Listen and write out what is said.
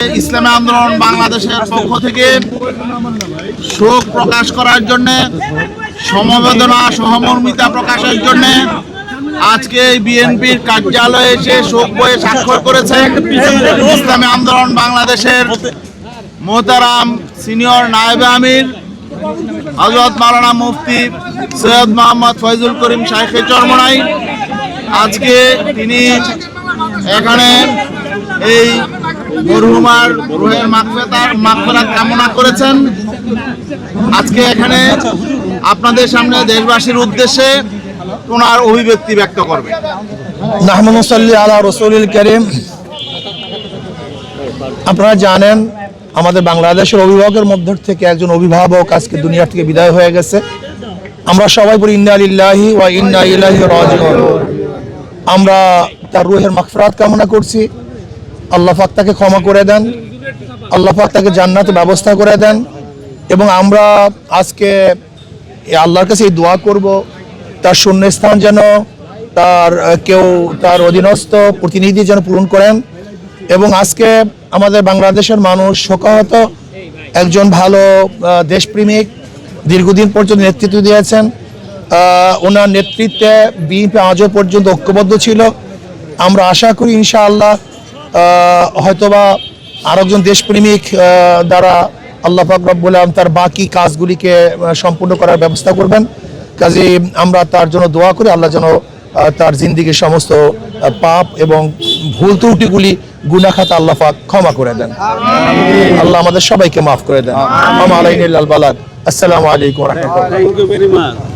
ইসলামী আন্দোলন বাংলাদেশের পক্ষ থেকে শোক প্রকাশ করার জন্য, সমবেদনা, সহমর্মিতা প্রকাশের জন্য আজকে বিএনপির কার্যালয়ে এসে শোক বয়ে স্বাক্ষর করেছেন ইসলামী আন্দোলন বাংলাদেশের মোহতারাম সিনিয়র নায়েবে আমির হজরত মাওলানা মুফতি সৈয়দ মোহাম্মদ ফয়জুল করিম শাইখে চরমনাই আজকে তিনি এখানে এই মরহুমার রুহের মাগফেতার মাগফেরাত কামনা করেছেন। আজকে এখানে আপনাদের সামনে দেশবাসীর উদ্দেশ্যে ওনার অভিব্যক্তি ব্যক্ত করবে। নাহমুসাল্লি আলা রসুল করিম। আপনারা জানেন, আমাদের বাংলাদেশের অভিভাবকের মধ্য থেকে একজন অভিভাবক আজকে দুনিয়া থেকে বিদায় হয়ে গেছে। আমরা সবাই বলি, ইন্না আলিল্লাহি ওয়া ইন্না ইলাইহি রাজিউন। আমরা তার রুহের মাগফিরাত কামনা করছি। আল্লাহ পাক তাকে ক্ষমা করে দেন। আল্লাহ পাক তাকে জান্নাতের ব্যবস্থা করে দেন। এবং আমরা আজকে আল্লাহর কাছে এই দোয়া করব। তার শূন্যস্থান যেন তার কেউ তার অধীনস্থ প্রতিনিধি যেন পূরণ করেন। এবং আজকে আমাদের বাংলাদেশের মানুষ শোকাহত। একজন ভালো দেশপ্রেমিক দীর্ঘদিন পর্যন্ত নেতৃত্ব দিয়েছেন। ওনার নেতৃত্বে বিএনপি আজও পর্যন্ত ঐক্যবদ্ধ ছিল। আমরা আশা করি ইনশাআল্লাহ হয়তোবা আর একজন দেশপ্রেমিক দ্বারা আল্লাহ আলম তার বাকি কাজগুলিকে সম্পূর্ণ করার ব্যবস্থা করবেন। কাজে আমরা তার জন্য দোয়া করি আল্লাহ যেন তার জিন্দিগির সমস্ত পাপ এবং ভুল ত্রুটিগুলি গুনাখাতা আল্লাহ পাক ক্ষমা করে দেন। আল্লাহ আমাদের সবাইকে মাফ করে দেন। মামা আলাইন আসসালামু আলাইকুম রহমতুল্লাহ।